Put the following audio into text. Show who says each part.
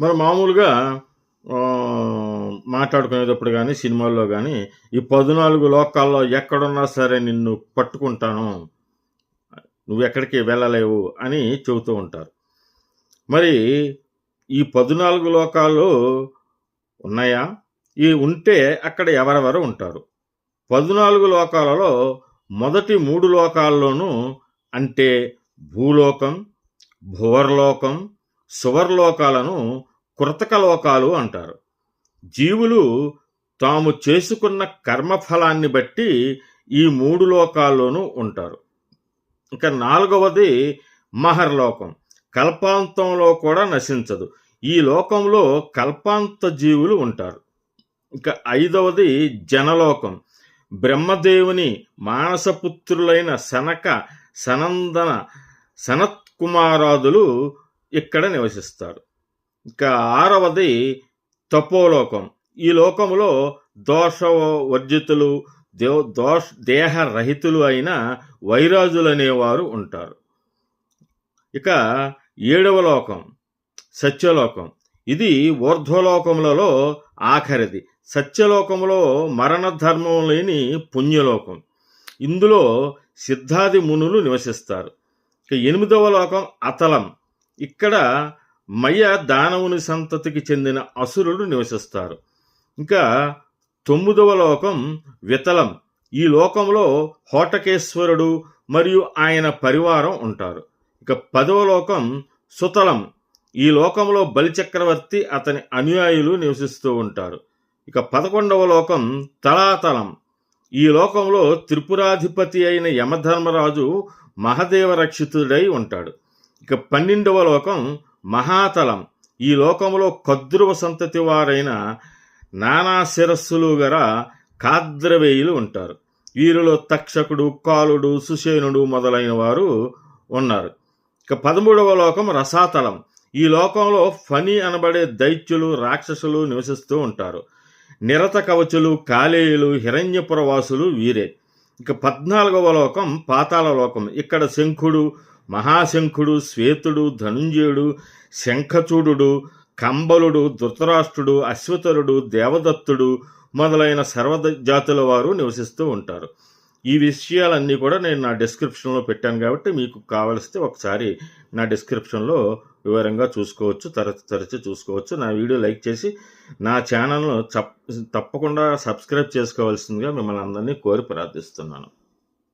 Speaker 1: మరి మామూలుగా మాట్లాడుకునేటప్పుడు కానీ సినిమాల్లో కానీ ఈ పద్నాలుగు లోకాల్లో ఎక్కడున్నా సరే నిన్ను పట్టుకుంటాను. నువ్వు ఎక్కడికి వెళ్ళలేవు అని చెబుతూ ఉంటారు. మరి ఈ పద్నాలుగు లోకాలు ఉన్నాయా? ఈ ఉంటే అక్కడ ఎవరెవరు ఉంటారు? పద్నాలుగు లోకాలలో మొదటి మూడు లోకాల్లోనూ అంటే భూలోకం భువర్లోకం సువర్లోకాలను కృతక లోకాలు అంటారు. జీవులు తాము చేసుకున్న కర్మఫలాన్ని బట్టి ఈ మూడు లోకాల్లోనూ ఉంటారు. ఇంకా నాలుగవది మహర్లోకం. కల్పాంతంలో కూడా నశించదు. ఈ లోకంలో కల్పాంత జీవులు ఉంటారు. ఇక ఐదవది జనలోకం. బ్రహ్మదేవుని మానసపుత్రులైన సనక సనందన సనత్కుమారాదులు ఇక్కడ నివసిస్తారు. ఇక ఆరవది తపోలోకం. ఈ లోకంలో దోష వర్జితులు దేవ దోష దేహరహితులు అయిన వైరాజులు అనేవారు ఉంటారు. ఇక ఏడవ లోకం సత్యలోకం. ఇది ఊర్ధ్వలోకములలో ఆఖరిది. సత్యలోకములో మరణ ధర్మం లేని పుణ్యలోకం. ఇందులో సిద్ధాది మునులు నివసిస్తారు. ఇక ఎనిమిదవ లోకం అతలం. ఇక్కడ మయ దానవుని సంతతికి చెందిన అసురుడు నివసిస్తారు. ఇంకా తొమ్మిదవ లోకం వితలం. ఈ లోకంలో హోటకేశ్వరుడు మరియు ఆయన పరివారం ఉంటారు. ఇక పదవ లోకం సుతలం. ఈ లోకంలో బలిచక్రవర్తి అతని అనుయాయులు నివసిస్తూ ఉంటారు. ఇక పదకొండవ లోకం తలాతలం. ఈ లోకంలో త్రిపురాధిపతి అయిన యమధర్మరాజు మహదేవ రక్షితుడై ఉంటాడు. ఇక పన్నెండవ లోకం మహాతలం. ఈ లోకంలో కద్రువ సంతతి వారైన నానా శిరస్సులు గల కాద్రవేయులు ఉంటారు. వీరిలో తక్షకుడు కాలుడు సుసేనుడు మొదలైన వారు ఉన్నారు. ఇక పదమూడవ లోకం రసాతలం. ఈ లోకంలో ఫని అనబడే దైత్యులు రాక్షసులు నివసిస్తూ ఉంటారు. నిరత కవచులు కాలేయులు హిరణ్యపురవాసులు వీరే. ఇక పద్నాలుగవ లోకం పాతాళ లోకం. ఇక్కడ శంఖుడు మహాశంఖుడు శ్వేతుడు ధనుంజయుడు శంఖచూడు కంబలుడు ధృతరాష్ట్రుడు అశ్వతరుడు దేవదత్తుడు మొదలైన సర్వ జాతుల వారు నివసిస్తూ ఉంటారు. ఈ విషయాలన్నీ కూడా నేను నా డిస్క్రిప్షన్లో పెట్టాను కాబట్టి మీకు కావలిస్తే ఒకసారి నా డిస్క్రిప్షన్లో వివరంగా చూసుకోవచ్చు తరచు తరచు చూసుకోవచ్చు. నా వీడియో లైక్ చేసి నా ఛానల్ను చప్ తప్పకుండా సబ్స్క్రైబ్ చేసుకోవాల్సిందిగా మిమ్మల్ని అందరినీ కోరి ప్రార్థిస్తున్నాను.